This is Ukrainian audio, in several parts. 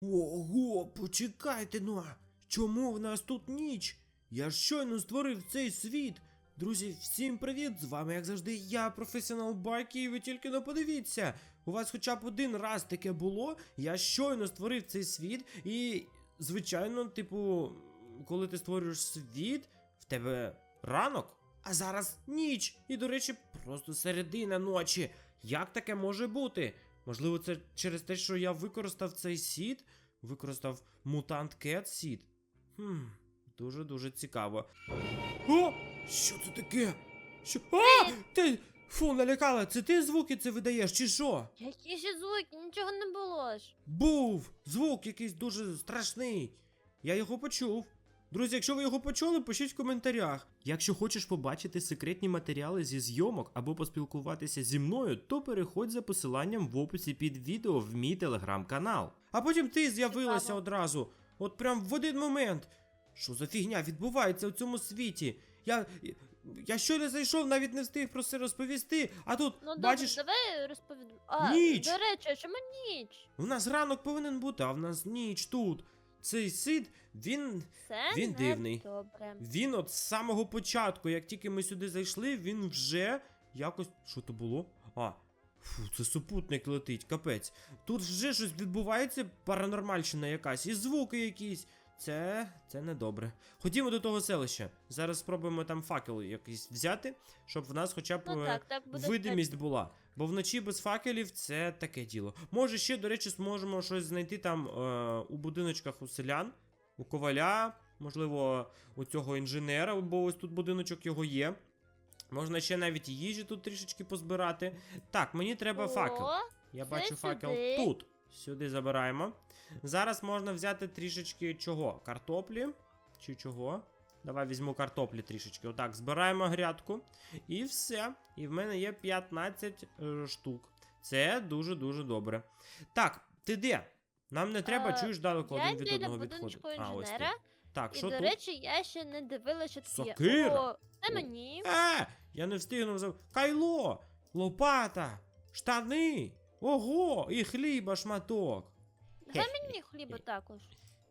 Ого, почекайте ну. Чому в нас тут ніч? Я щойно створив цей світ. Друзі, всім привіт! З вами, як завжди, я, професіонал Байки, і ви тільки не подивіться. У вас хоча б один раз таке було. Я щойно створив цей світ, і, звичайно, типу, коли ти створюєш світ, в тебе ранок, а зараз ніч. І, до речі, просто середина ночі. Як таке може бути? Можливо, це через те, що я використав цей сід, використав мутант Кет сід. Хм, дуже-дуже цікаво. О! Що це таке? Що? А! Ти. Фу, налякала, це ти звуки це видаєш, чи що? Які ще звуки? Нічого не було ж. Був! Звук якийсь дуже страшний. Я його почув. Друзі, якщо ви його почули, пишіть в коментарях. Якщо хочеш побачити секретні матеріали зі зйомок або поспілкуватися зі мною, то переходь за посиланням в описі під відео в мій телеграм-канал. А потім ти з'явилася одразу. От прям в один момент. Що за фігня відбувається у цьому світі? Я. Я щойно зайшов, навіть не встиг про це розповісти, а тут, Ну бачиш, давай розповідь. А, Ніч! До речі, а чому ніч? у нас ранок повинен бути, а в нас ніч тут. Цей сид, він. Це Він не дивний. добре. Він от з самого початку, як тільки ми сюди зайшли, він вже якось. Що то було? А. Фу, це супутник летить, капець. Тут вже щось відбувається, паранормальщина якась, і звуки якісь. Це. це недобре. Ходімо до того селища. Зараз спробуємо там факел якийсь взяти, щоб в нас хоча б Ну е, так, так видимість була. Бо вночі без факелів це таке діло. Може, ще, до речі, зможемо щось знайти там е, у будиночках у селян, у коваля, можливо, у цього інженера, бо ось тут будиночок його є. Можна ще навіть їжі тут трішечки позбирати. Так, мені треба О, факел. Я бачу факел сюди. тут. Сюди забираємо. Зараз можна взяти трішечки чого? Картоплі? Чи чого? Давай візьму картоплі трішечки. Отак, збираємо грядку. І все. І в мене є 15 е, штук. Це дуже-дуже добре. Так, ти де? Нам не треба, Е, чуєш далеко один від одного відходити. А, ось ти. Так, І, що до тут? речі, я ще не дивилася, що тут є. О, це мені. Е, я не встигнув за. Кайло! Лопата! Штани! Ого! І хліба шматок. Давай мені хліба також.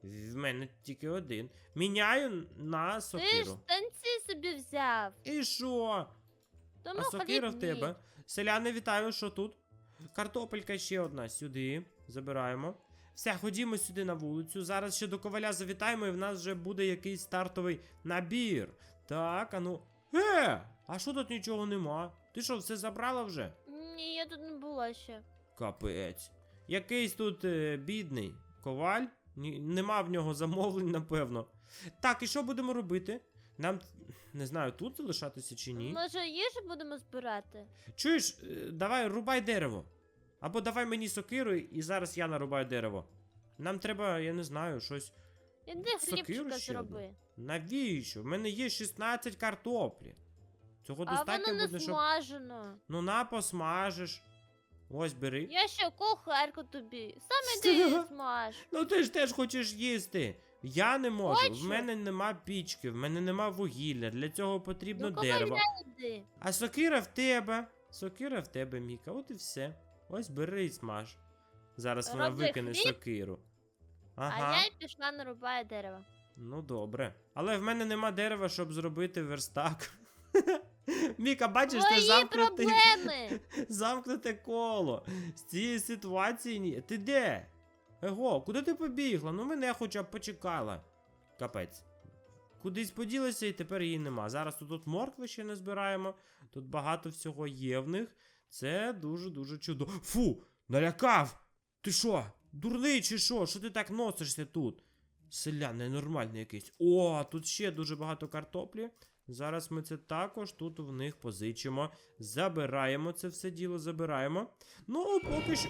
В мене тільки один. Міняю на Ти ж сокиру. танці собі взяв. І що? Тому А сокира в тебе. ні. Селяни, вітаю, що тут? Картопелька ще одна сюди. Забираємо. Все, ходімо сюди на вулицю. Зараз ще до коваля завітаємо, і в нас вже буде якийсь стартовий набір. Так, а ну. Е! А що тут нічого нема? Ти що, все забрала вже? Ні, я тут не була ще. Капець. Якийсь тут е, бідний коваль. Ні, нема в нього замовлень, напевно. Так, і що будемо робити? Нам не знаю, тут залишатися чи ні. Може, їжу будемо збирати? Чуєш, е, давай рубай дерево. Або давай мені сокиру, і зараз я нарубаю дерево. Нам треба, я не знаю, щось. Іди хлібчика зроби. Навіщо? В мене є 16 картоплі. Цього А достатньо воно не буде, щоб. смажено. Ну на посмажеш. Ось бери. Я ще кухарку тобі. Саме і смаж. Ну ти ж теж хочеш їсти. Я не можу. В мене нема пічки, в мене нема вугілля. Для цього потрібно Ну, дерево. йди. А сокира в тебе. Сокира в тебе, Міка, от і все. Ось бери і смаж. Зараз вона викине хліб, сокиру. Ага. А я й пішла нарубаю дерево. Ну добре. Але в мене нема дерева, щоб зробити верстак. Міка, бачиш, це Твої замкнутий, проблеми. замкнуте коло. З цієї ситуації ні. Ти де? Его, куди ти побігла? Ну мене хоча б почекала. Капець. Кудись поділася і тепер її нема. Зараз тут, тут моркви ще не збираємо. Тут багато всього є в них. Це дуже-дуже чудово. Фу! Налякав! Ти що? Дурний чи що? Що ти так носишся тут? Селян ненормальний якийсь. О, тут ще дуже багато картоплі. Зараз ми це також тут в них позичимо. Забираємо це все діло, забираємо. Ну, поки що.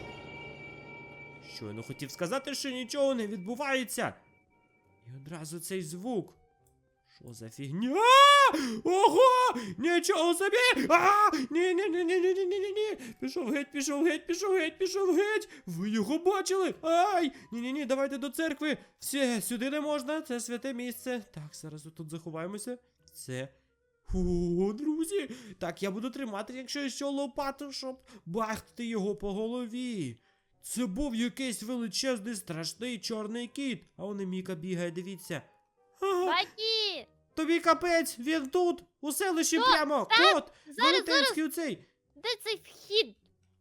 Щойно хотів сказати, що нічого не відбувається. І одразу цей звук. Що за фігня? Ого! Нічого собі! Ні, ні, ні, ні, ні, ні, ні, ні. Пішов геть, пішов геть, пішов геть, пішов геть. Ви його бачили? Ай! Ні, ні, ні, давайте до церкви. Все, сюди не можна, це святе місце. Так, зараз тут заховаємося. Це. О, друзі! Так, я буду тримати, якщо що лопату, щоб бахти його по голові. Це був якийсь величезний страшний чорний кіт. А он і Міка бігає, дивіться. Ага, Баті! тобі капець, він тут, у селищі Що? прямо. Так, Кот, зараз! велетенський оцей. Де цей вхід?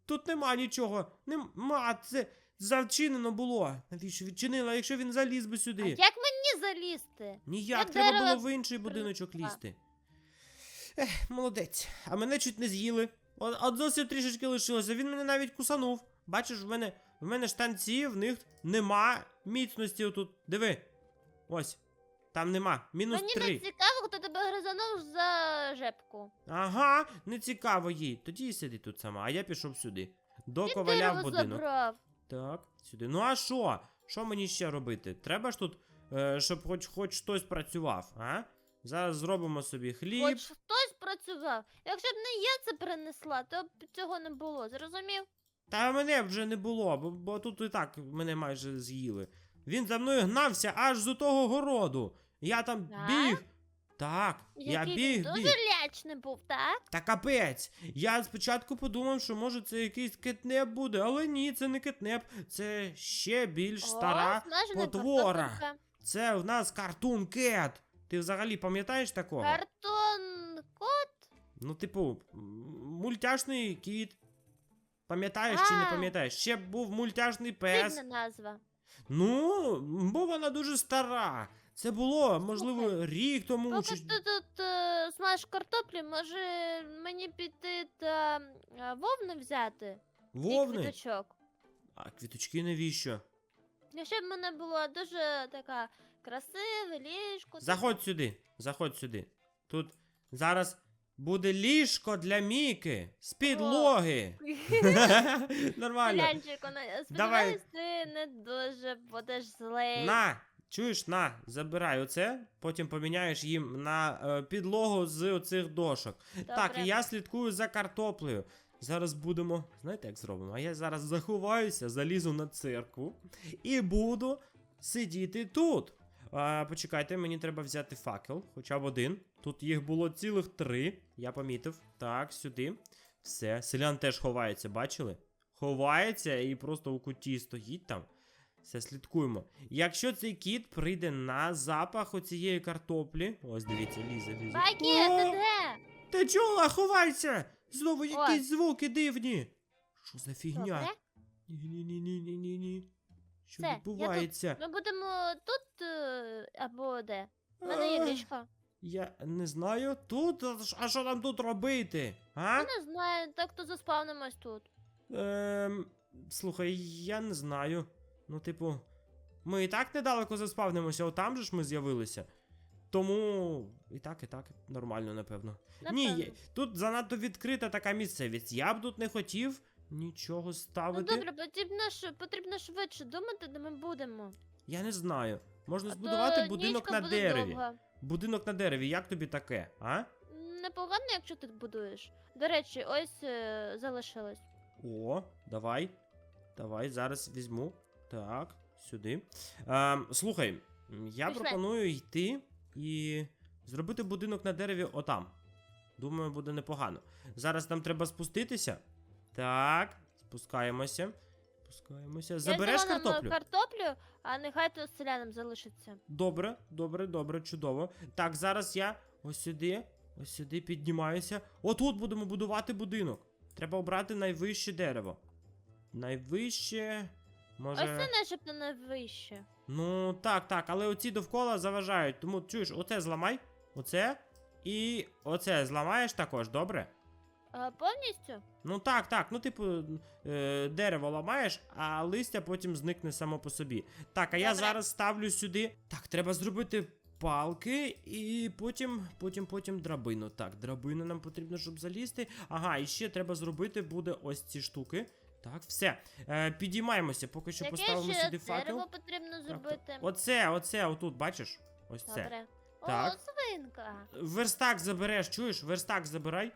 Тут нема нічого. Нема, це зачинено було. Навіщо відчинила, якщо він заліз би сюди? А як мені залізти? Ніяк, Я треба дерева було в інший будиночок принесла. лізти. Ех, молодець. А мене чуть не з'їли. От, от зовсім трішечки лишилося. Він мене навіть кусанув. Бачиш, в мене, в мене штанці, в них нема міцності отут. Диви. Ось. Там нема. Мінус Мені три. не цікаво, хто тебе гризанув за жепку. Ага, не цікаво їй. Тоді і сиди тут сама, а я пішов сюди. До Він коваля в дерево будинок. забрав. Так, сюди. Ну а що? Що мені ще робити? Треба ж тут, е, щоб хоч, хоч хтось працював, а? Зараз зробимо собі хліб. Хоч хтось працював. Якщо б не я це принесла, то б цього не було, зрозумів? Та мене вже не було, бо, бо тут і так мене майже з'їли. Він за мною гнався аж з того городу. Я там Так? біг. Так, я біг, він біг. дуже лячний був, так? Та капець. Я спочатку подумав, що може це якийсь кетнеп буде, але ні, це не кетнеп, це ще більш стара. О, смажена потвора. Це в нас картун кет. Ти взагалі пам'ятаєш такого? Картон кот? Ну, типу, мультяшний кіт. Пам'ятаєш чи не пам'ятаєш? Ще був мультяшний пес. Дивна назва. Ну, бо вона дуже стара. Це було, можливо, рік тому. Поки Чи... ти тут е, смажеш картоплі, може мені піти та е, вовни взяти? І Вовни? квіточок. А квіточки навіщо? Якщо б в мене було дуже така красиве ліжко. Заходь сюди, заходь сюди. Тут зараз буде ліжко для Міки з підлоги. Нормально. Глянчику, сподіваюсь, ти не дуже будеш злий. На, чуєш, на, забирай оце, потім поміняєш їм на е, підлогу з оцих дошок. Так, і я слідкую за картоплею. Зараз будемо. Знаєте, як зробимо? А я зараз заховаюся, залізу на церкву і буду сидіти тут. А, почекайте, мені треба взяти факел, хоча б один. Тут їх було цілих три. Я помітив. Так, сюди. Все. Селян теж ховається, бачили? Ховається і просто у куті стоїть там. Все, слідкуємо. Якщо цей кіт прийде на запах оцієї картоплі. Ось дивіться, лізе, лізе. О! ти де? Ти чула, ховайся! Знову якісь звуки дивні. Що за фігня? Ні-ні-ні-ні-ні-ні. Що Все, я тут. відбувається? Ми будемо тут е, або де? У мене є Ах. Я не знаю. Тут? А що нам тут робити? А? Я не знаю, так то заспавнимось тут. Ем, слухай, я не знаю. Ну, типу, ми і так недалеко заспавнимося, отам же ж ми з'явилися. Тому і так, і так, нормально, напевно. Ні, Напевно. є- тут занадто відкрита така місцевість. Я б тут не хотів нічого ставити. Ну добре, потрібно, ш... потрібно швидше думати, де ми будемо. Я не знаю. Можна А збудувати будинок на дереві. довга. Будинок на дереві, як тобі таке, а? Непогано, якщо ти будуєш. До речі, ось е, залишилось. О, давай. Давай, зараз візьму. Так, сюди. Ем, слухай, я Пішли. пропоную йти і зробити будинок на дереві отам. Думаю, буде непогано. Зараз нам треба спуститися. Так, спускаємося. Спускаємося. Забереш Я е, картоплю? картоплю, а нехай то селянам залишиться. Добре, добре, добре, чудово. Так, зараз я ось сюди, ось сюди піднімаюся. Отут будемо будувати будинок. Треба обрати найвище дерево. Найвище. Може. Ось це начебто найвище. Ну, так, так, але оці довкола заважають. Тому чуєш, оце зламай, оце. І оце зламаєш також, добре? А, повністю? Ну так, так, ну типу, е, дерево ламаєш, а листя потім зникне само по собі. Так, а я зараз ставлю сюди. Так, треба зробити палки і потім, потім, потім драбину. Так, драбину нам потрібно, щоб залізти. Ага, і ще треба зробити буде ось ці штуки. Так, все. Е, підіймаємося, поки що Яке поставимо ще сюди факел. дерево потрібно зробити? Оце, оце, отут, бачиш? Ось це. Добре. Так. О, свинка. Верстак забереш, чуєш? Верстак забирай.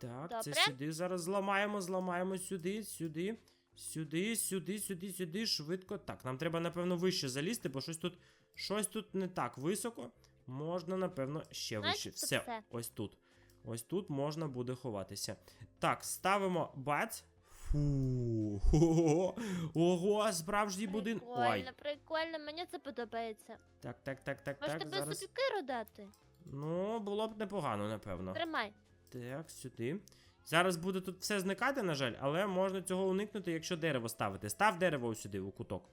Так, це Добре. сюди. Зараз зламаємо, зламаємо сюди, сюди, сюди, сюди, сюди, сюди, швидко. Так, нам треба, напевно, вище залізти, бо щось тут, щось тут не так високо. Можна, напевно, ще Значить, вище. це Все, все. ось тут. Ось тут можна буде ховатися. Так, ставимо бац. Фу. Ого, ого, справжній будинок. Ой. Прикольно, прикольно, мені це подобається. Так, так, так, так, Може так. тебе Зараз. собі киру дати? Ну, було б непогано, напевно. Тримай. Так, сюди. Зараз буде тут все зникати, на жаль, але можна цього уникнути, якщо дерево ставити. Став дерево ось сюди, у куток.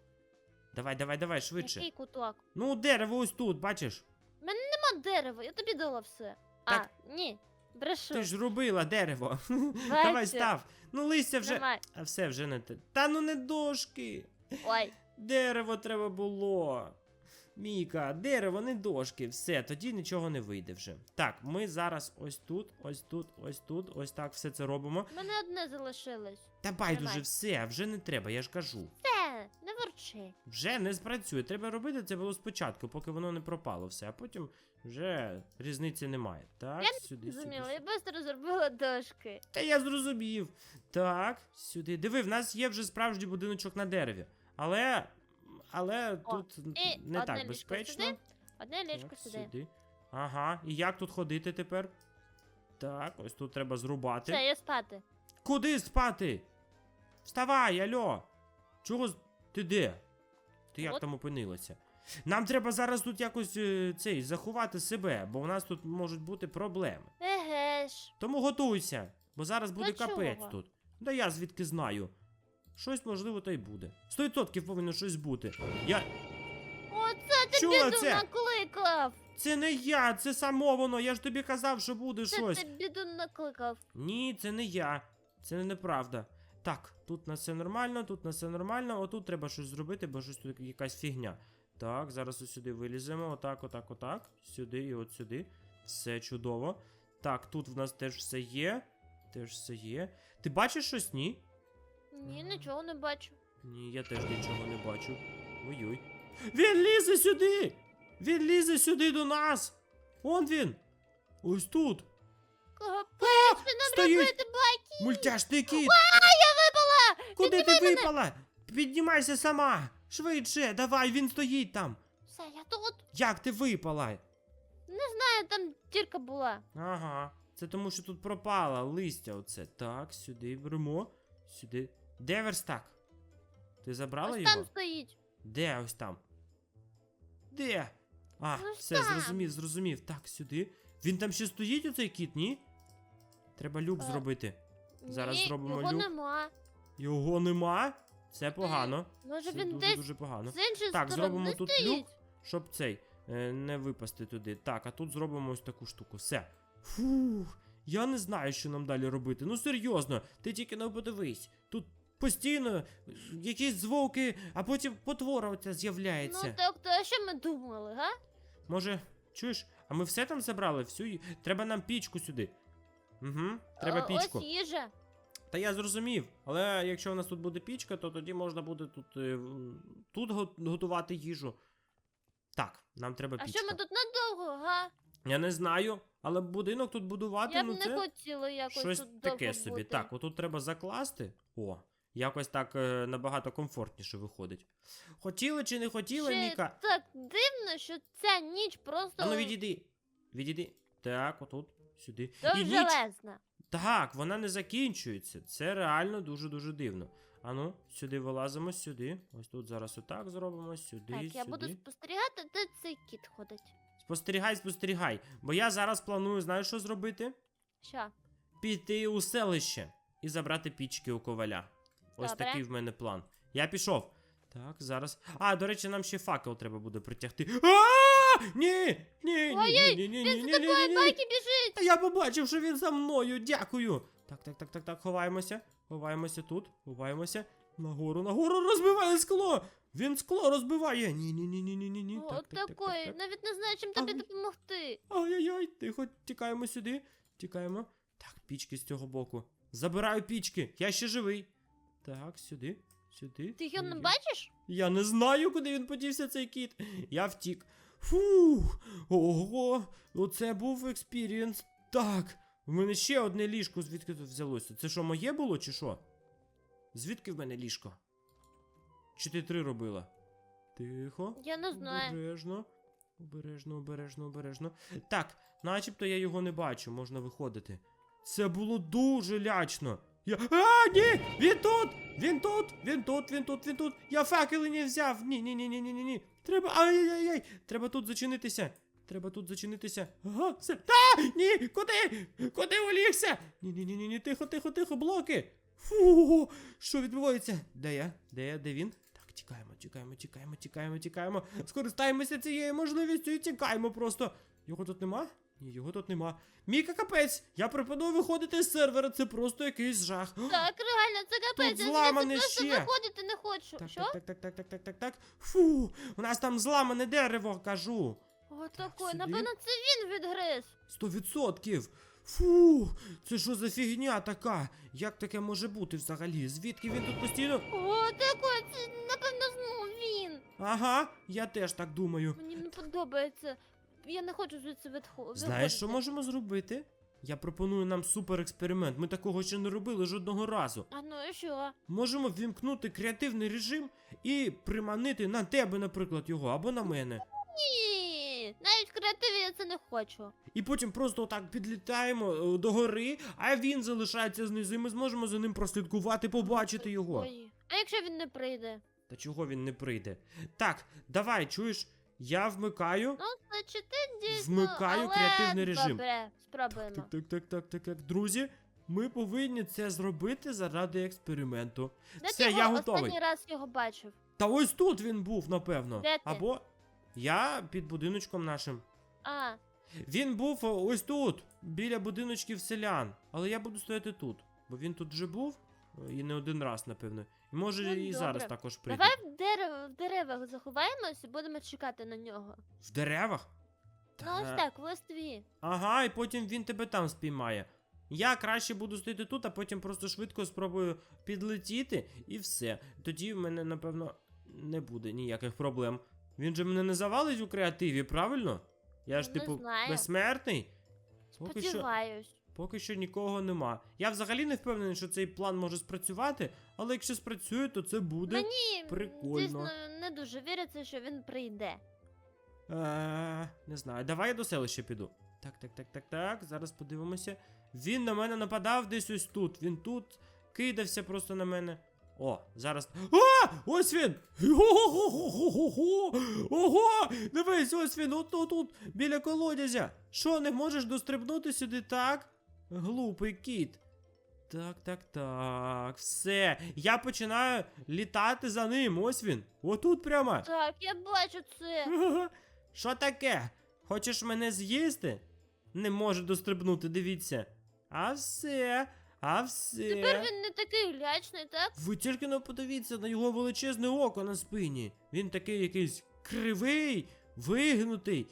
Давай, давай, давай, швидше. Який куток? Ну, дерево ось тут, бачиш? У мене Нема дерева, я тобі дала все. Так. А, ні. Брешу. Ти ж робила дерево. Давай став. Ну, листя вже. Тримай. А все вже не те. Та ну не дошки. Ой. Дерево треба було. Міка, дерево, не дошки. Все, тоді нічого не вийде вже. Так, ми зараз ось тут, ось тут, ось тут, ось так все це робимо. в мене одне залишилось. Та байдуже, все, вже не треба, я ж кажу. Все, не ворчи. Вже не спрацює. Треба робити це було спочатку, поки воно не пропало все, а потім вже різниці немає. Так, Я сюди. Зрозуміла, я швидко зробила дошки. Та я зрозумів. Так, сюди. Диви, в нас є вже справжній будиночок на дереві. Але. Але О, тут і не одне так безпечно. сюди, Одне ліжко Так, сюди. Ага, і як тут ходити тепер? Так, ось тут треба зрубати. Все, я спати. Куди спати? Вставай, альо! Чого ти де? Ти як От. там опинилася? Нам треба зараз тут якось е, цей заховати себе, бо у нас тут можуть бути проблеми. Еге ж. Тому готуйся, бо зараз буде Для капець чого? тут. Да я звідки знаю. Щось можливо та й буде. Сто відсотків повинно щось бути. Я. Оце ти Чула біду це? накликав. Це не я, це само воно. Я ж тобі казав, що буде Це щось. ти біду накликав. Ні, це не я. Це неправда. Так, тут на все нормально, тут на все нормально, отут треба щось зробити, бо щось тут якась фігня. Так, зараз ось сюди виліземо. Отак, отак, отак. Сюди і от сюди. Все чудово. Так, тут в нас теж все є. Теж все є. Ти бачиш щось? Ні? Ні, нічого не бачу. Ні, я теж нічого не бачу. Ой-ой. Він лізе сюди! Він лізе сюди до нас! Он він! Ось тут! Капець, що стоїть! робити, Бакі? Мультяшний кіт! Я випала! Куди ти випала? Піднімайся сама! Швидше, давай, він стоїть там! Все, я тут. Як ти випала? Не знаю, там дірка була. Ага. Це тому, що тут пропала листя оце. Так, сюди беремо. Сюди. Де верстак? Ти забрала Ось його? там стоїть. Де ось там? Де? А, Ось все, там. зрозумів, зрозумів. Так, сюди. Він там ще стоїть, оцей кіт, ні? Треба люк Е, зробити. Зараз Ні, зробимо його люк. нема. Його нема? Це погано. Може Це він дуже, десь дуже погано. з іншої Так, сторони зробимо тут стоїть. люк. Щоб цей е, не випасти туди. Так, а тут зробимо ось таку штуку. Все. Фух. Я не знаю, що нам далі робити. Ну серйозно, ти тільки не подивись. Тут постійно якісь звуки, а потім потвора оця з'являється. Ну так, то що ми думали, га? Може, чуєш? А ми все там забрали? Всю... Треба нам пічку сюди. Угу, треба О, пічку. Ось їжа. Та я зрозумів. Але якщо у нас тут буде пічка, то тоді можна буде тут, е, тут готувати їжу. Так, нам треба А пічка. що ми тут надовго, га? Я не знаю, але будинок тут будувати, Я б ну не це хотіла якось щось тут таке довго собі. бути. Так, отут треба закласти. О, якось так е, набагато комфортніше виходить. Хотіли чи не хотіли, Ще Міка? так дивно, що ця ніч просто А ну відійди. Відійди. Так, отут, сюди. ніч. Так, вона не закінчується. Це реально дуже-дуже дивно. Ану, сюди вилазимо, сюди. Ось тут зараз отак зробимо, сюди, Так, сюди. я буду спостерігати, де цей кіт ходить. Спостерігай, спостерігай. Бо я зараз планую, знаєш, що зробити? Що? Піти у селище і забрати пічки у коваля. Ось Добре. такий в мене план. Я пішов. Так, зараз. А, до речі, нам ще факел треба буде притягти. А! Ні! Ні, ні, ні, ні, ні, ні, ні, ні, ні. Біжить! Та я побачив, що він за мною. Дякую. Так, так, так, так, так, ховаємося. Ховаємося тут, ховаємося. Нагору, нагору розбиває скло. Він скло розбиває. Ні, ні, ні, ні, ні, ні, ні. О, Так, так, так, такої, так, так. навіть не знаю, чим тобі допомогти. Ай-яй-яй, тихо, тікаємо сюди. Тікаємо. Так, пічки з цього боку. Забираю пічки. Я ще живий. Так, сюди, сюди. Ти його не бачиш? Я не знаю, куди він подівся цей кіт. Я втік. Фух. Ого, оце був експірієнс. Так. В мене ще одне ліжко, звідки тут взялося. Це що, моє було, чи що? Звідки в мене ліжко? Чи ти три робила? Тихо. Я не знаю. Обережно. Обережно, обережно, обережно. Так, начебто я його не бачу, можна виходити. Це було дуже лячно. Я. А, ні! Він тут! Він тут! Він тут, він тут, він тут! Я факели не взяв! Ні, ні, ні, ні, ні, ні, ні. Треба. Ай-яй-яй! Треба тут зачинитися. Треба тут зачинитися. Ага, все. Та! Ні! Куди? Куди улігся? Ні, ні, ні, ні, ні, тихо, тихо, тихо, блоки. Фу, що відбувається? Де я? Де я? Де він? Так, тікаємо, тікаємо, тікаємо, тікаємо, тікаємо. Скористаємося цією можливістю і тікаємо просто. Його тут нема? Ні, його тут нема. Міка капець! Я пропоную виходити з сервера, це просто якийсь жах. Так, реально, це капець, я звідси зламане просто ще. виходити не хочу. Так, Що? так, так, так, так, так, так, так. Фу, у нас там зламане дерево, кажу. О, такой, сюди. напевно, це він відгриз. Сто відсотків. Фу, це що за фігня така? Як таке може бути взагалі? Звідки він тут постійно? О, такой, це, напевно, знову він. Ага, я теж так думаю. Мені не подобається. Я не хочу звідси відходити. Знаєш, що можемо зробити? Я пропоную нам супер експеримент. Ми такого ще не робили жодного разу. А ну і що? Можемо ввімкнути креативний режим і приманити на тебе, наприклад, його або на мене. Ні, навіть в креативі я це не хочу. І потім просто отак підлітаємо е, до гори, а він залишається знизу, і ми зможемо за ним прослідкувати, побачити його. Ой. А якщо він не прийде? Та чого він не прийде? Так, давай, чуєш, я вмикаю. Ну, ти дійсно. Вмикаю але... креативний режим. Добре, спробуємо. Так, так, так, так, так, так. Друзі, ми повинні це зробити заради експерименту. Де Все, ти я його готовий. останній раз його бачив? Та ось тут він був, напевно. Де ти? Або я під будиночком нашим. А, Він був ось тут, біля будиночків селян. Але я буду стояти тут, бо він тут вже був і не один раз, напевно. Може Ну, і добре. зараз також прийде. давай в, дерев... в деревах заховаємось і будемо чекати на нього. В деревах? Ну ось так, в листві. Ага, і потім він тебе там спіймає. Я краще буду стояти тут, а потім просто швидко спробую підлетіти і все. Тоді в мене, напевно, не буде ніяких проблем. Він же мене не завалить у креативі, правильно? Я ж, Не типу, знаю. безсмертний. Поки що, Сподіваюсь. Поки що нікого нема. Я взагалі не впевнений, що цей план може спрацювати, але якщо спрацює, то це буде. Мені прикольно. дійсно не дуже віриться, що він прийде. Е, не знаю, давай я до селища піду. Так, так, так, так, так. Зараз подивимося. Він на мене нападав десь ось тут. Він тут кидався просто на мене. О, зараз. А! Ось він! Ого! Ого! Дивись, ось він, от тут, тут, біля колодязя. Що, не можеш дострибнути сюди так? Глупий кіт. Так, так, так. Все. Я починаю літати за ним. Ось він. Отут прямо. Так, я бачу це. Що таке? Хочеш мене з'їсти? Не можу дострибнути, дивіться. А все, а все. Тепер він не такий лячний, так? Ви тільки не подивіться на його величезне око на спині. Він такий якийсь кривий, вигнутий.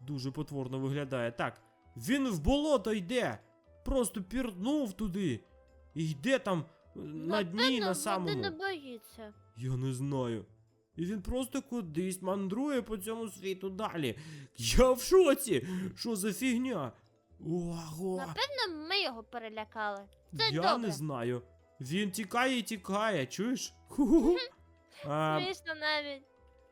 Дуже потворно виглядає. Так, він в болото йде. Просто пірнув туди. І йде там е, на дні, на води самому. не боїться. Я не знаю. І він просто кудись мандрує по цьому світу далі. Я в шоці! Що за фігня? Ого! Напевно, ми його перелякали. Це Я добре. не знаю. Він тікає і тікає, чуєш? А, Смішно навіть.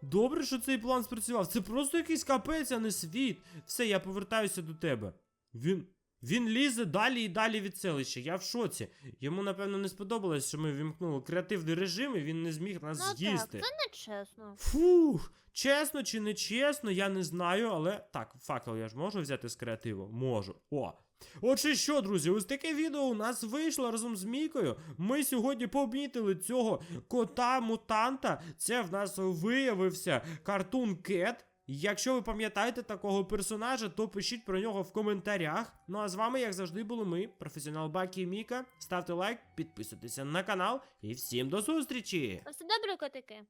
добре, що цей план спрацював. Це просто якийсь капець, а не світ. Все, я повертаюся до тебе. Він. Він лізе далі і далі від селища. Я в шоці. Йому, напевно, не сподобалось, що ми вімкнули креативний режим і він не зміг нас Ну з'їсти. так, це не чесно. Фух, чесно чи не чесно, я не знаю, але так, факел я ж можу взяти з креативу? Можу. О. Отже що, друзі, ось таке відео у нас вийшло разом з Мікою. Ми сьогодні помітили цього кота-мутанта. Це в нас виявився картун Кет. Якщо ви пам'ятаєте такого персонажа, то пишіть про нього в коментарях. Ну а з вами, як завжди, були ми, професіонал Бакі і Міка. Ставте лайк, підписуйтеся на канал і всім до зустрічі! Все добре, котики?